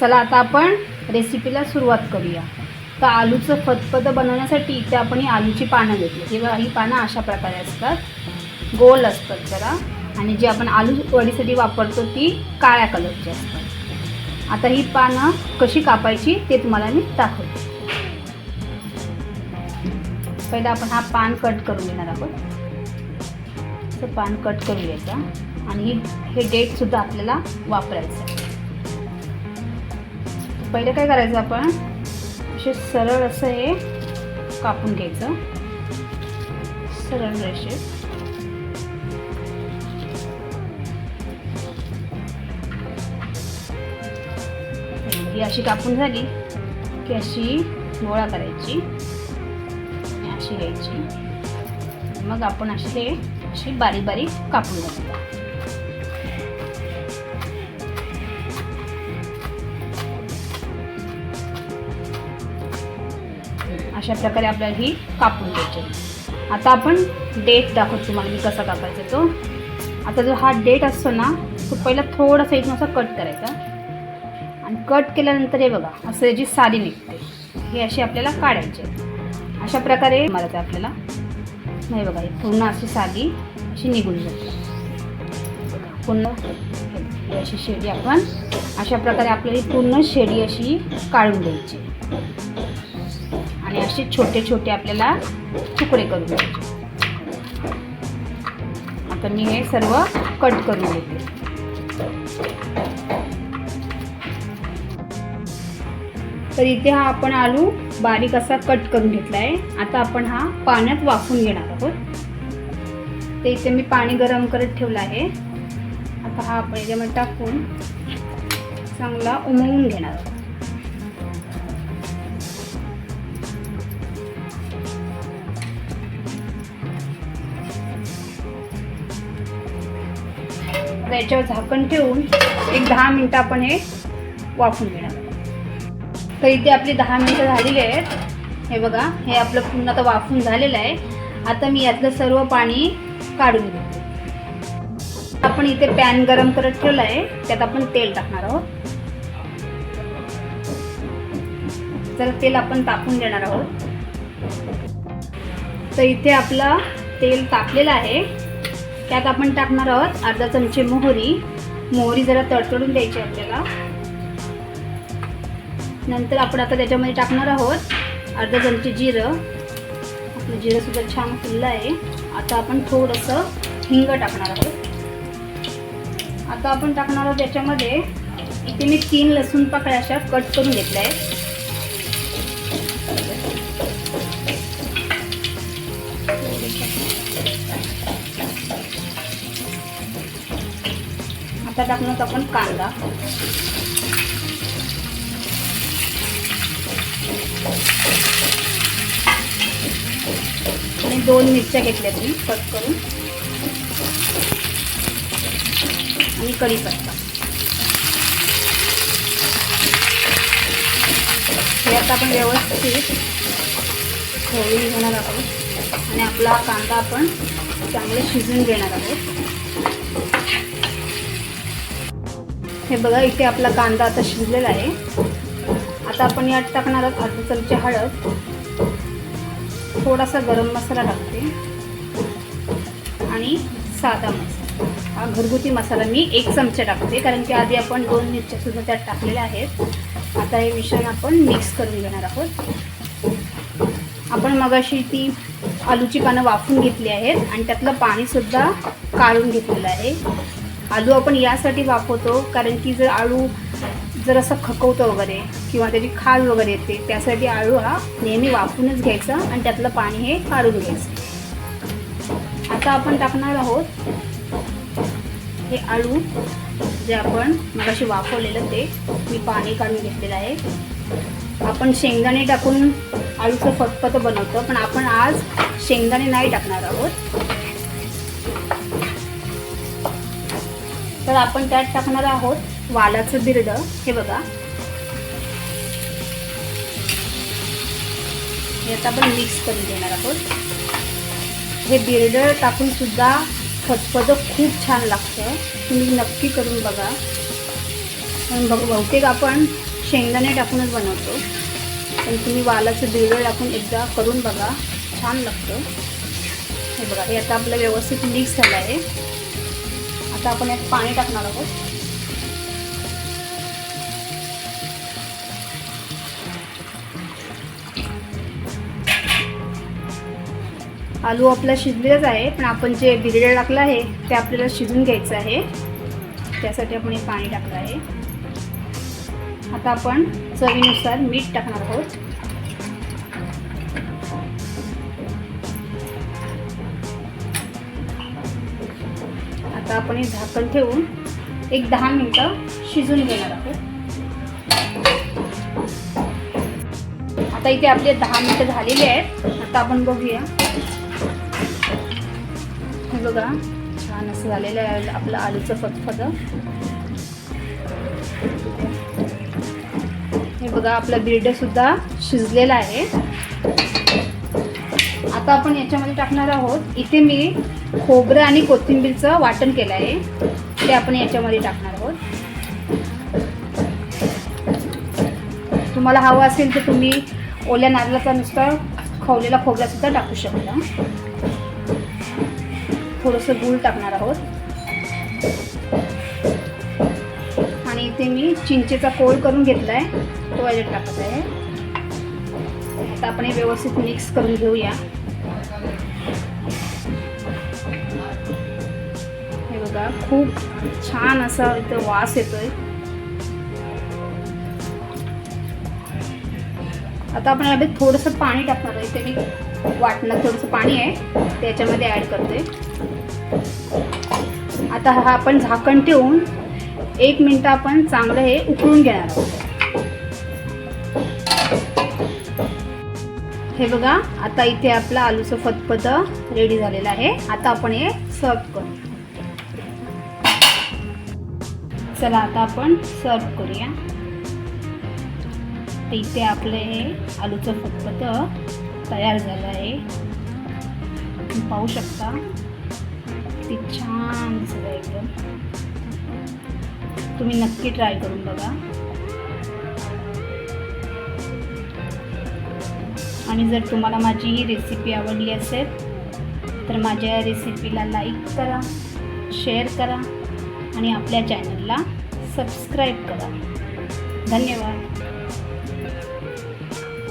चला आता आपण रेसिपीला सुरुवात करूया. तर आलूचं फतफत बनवण्यासाठी इथे आपण ही आलूची पानं घेतली. किंवा ही पानं अशा प्रकारे असतात. गोल असतात जरा. आणि जी आपण आलू वडीसाठी वापरतो ती काळ्या कलरची असतात. आता ही पानं कशी कापायची ते तुम्हाला मी दाखवते. पहिला आपण हा पान कट करून घेणार आहोत. तर पान कट करून घ्यायचा आणि हे डेटसुद्धा आपल्याला वापरायचं आहे. पहिले काय करायचं आपण? असे सरळ असं हे कापून घ्यायचं. सरळ रेषेत. ही अशी कापून झाली की अशी गोळा करायची. अशी घ्यायची. मग आपण असे हे अशी बारीक बारीक कापून घ्यायचं. अशा प्रकारे आपल्याला ही कापून घ्यायची आता आपण डेट दाखवतो तुम्हाला मी कसा कापायचा तो. आता जो हा डेट असतो ना तो पहिला थोडासा इथून असा कट करायचा. आणि कट केल्यानंतर हे बघा असं याची साडी निघते. हे अशी आपल्याला काढायचे अशा प्रकारे मारायचं आपल्याला नाही बघा हे पूर्ण अशी साधी अशी निघून जाते. पूर्ण अशी शेडी आपण अशा प्रकारे आपल्याला ही पूर्ण शेडी अशी काढून द्यायची आणि असे छोटे छोटे आपल्याला तुकडे करून घ्यायचे. आता मी हे सर्व कट करून घेते. तर इथे हा आपण आलू बारीक असा कट करून घेतला आहे आता आपण हा पाण्यात वाफून घेणार आहोत. ते इथे मी पाणी गरम करत ठेवलं आहे. आता हा आपण याच्यामध्ये टाकून चांगला उमवून घेणार आहोत. आता याच्यावर झाकण ठेवून एक दहा मिनटं आपण हे वाफून घेणार तर इथे आपली दहा मिनटं झालेली आहेत. हे बघा हे आपलं पूर्ण आता वाफून झालेलं आहे. आता मी यातलं सर्व पाणी काढून घेतो. आपण इथे पॅन गरम करत ठेवलं आहे. त्यात आपण तेल टाकणार आहोत. तर तेल आपण तापून देणार आहोत. तर इथे आपलं तेल तापलेलं आहे. त्यात आपण टाकणार आहोत अर्धा चमचे मोहरी. मोहरी जरा तडतडून द्यायची आपल्याला. नंतर आपण आता त्याच्यामध्ये टाकणार आहोत अर्धा चमचे जिरं. आपलं जिरं सुद्धा छान फुललं आहे. आता आपण थोडंसं हिंग टाकणार आहोत. आता आपण टाकणार आहोत त्याच्यामध्ये. इथे मी तीन लसूण पाकळ्या अशा कट करून घेतल्या आहेत. आता टाकणार आपण कांदा. आणि दोन मिरच्या घेतल्या तुम्ही कट करून. आणि कढीपत्ता. हे आता आपण व्यवस्थित ठेवून घेणार आहोत. आणि आपला कांदा आपण चांगलं शिजून घेणार आहोत. हे बघा इथे आपला कांदा आता शिजलेला आहे. आता आपण यात टाकणार आहोत अर्धा चमचे हळद. थोडासा गरम मसाला टाकते. आणि साधा मसाला. हा घरगुती मसाला मी एक चमचा टाकते कारण की आधी आपण दोन मिरच्या सुद्धा त्यात टाकलेल्या आहेत. आता हे मिश्रण आपण मिक्स करून घेणार आहोत. आपण मगाशी ती आलूची पानं वाफून घेतली आहेत आणि त्यातलं पाणीसुद्धा काढून घेतलेलं आहे. आलू आपण यासाठी वापरतो कारण की जर आळू जर असं खकवतं वगैरे किंवा त्याची खाल वगैरे येते त्यासाठी आळू हा नेहमी वाफूनच घ्यायचा आणि त्यातलं पाणी हे काढून घ्यायचं. आता आपण टाकणार आहोत हे आळू जे आपण मगाशी वाफवलेलं ते. मी पाणी काढून घेतलेलं आहे. आपण शेंगदाणे टाकून आळूचं फतफतं बनवतो पण आपण आज शेंगदाणे नाही टाकणार आहोत. तर आपण त्यात टाकणार आहोत वालाचं बिरडं. हे बघा. याचा आपण मिक्स करून देणार आहोत. हे बिरडं टाकून सुद्धा फतफतं खूप छान लागतं. तुम्ही नक्की करून बघा. पण बघ बहुतेक आपण शेंगदाणे टाकूनच बनवतो. पण तुम्ही वालाचं बिरड टाकून एकदा करून बघा. छान लागतं. हे बघा हे आता आपलं व्यवस्थित मिक्स झालं आहे आता आपण यात पाणी टाकणार आहोत. आलू आपला शिजलेलाच आहे पण आपण जे बिरडा टाकलं आहे ते आपल्याला शिजून घ्यायचं आहे. त्यासाठी आपण हे पाणी टाकलं आहे. आता आपण चवीनुसार मीठ टाकणार आहोत. आता आपण हे झाकण ठेवून एक दहा मिनटं शिजून घेणार आहोत. आता इथे आपले दहा मिनटं झालेले आहेत. आता आपण बघूया. हे बघा छान असं झालेलं आहे आपलं आलूचं फतफत. हे बघा आपलं बिर्ड सुद्धा शिजलेलं आहे. आता आपण याच्यामध्ये टाकणार आहोत. इथे मी खोबरं आणि कोथिंबीरचं वाटण केलं आहे. ते आपण याच्यामध्ये टाकणार आहोत. तुम्हाला हवं असेल तर तुम्ही ओल्या नारळाचा नुसता खवलेला खोबरासुद्धा टाकू शकता. थोडंसं गूळ टाकणार आहोत. आणि इथे मी चिंचेचा कोळ करून घेतला आहे तो याच्यात टाकत आहे. आता आपण हे व्यवस्थित मिक्स करून घेऊया. हे बघा खूप छान असा इथं वास येतोय. आता आपण यामध्ये थोडंसं पाणी टाकणार आहे. इथे मी वाटणार थोडंसं पाणी आहे. ते याच्यामध्ये ॲड करते. आता हा आपण झाकण ठेवून एक मिनटं आपण चांगलं हे उकळून घेणार आहोत. हे बघा आता इथे आपलं आलूचं फतपतं रेडी झालेलं आहे. आता आपण हे सर्व करू. चला आता आपण सर्व करूया. तर इथे आपलं हे आलूचं फतपत तयार झालं आहे. पाहू शकता. किती छान दिसत आहे एकदम. तुम्ही नक्की ट्राय करून बघा. आणि जर तुम्हाला माझी ही रेसिपी आवडली असेल तर माझ्या या रेसिपीला लाईक करा शेअर करा आणि आपल्या चॅनलला सबस्क्राईब करा. धन्यवाद.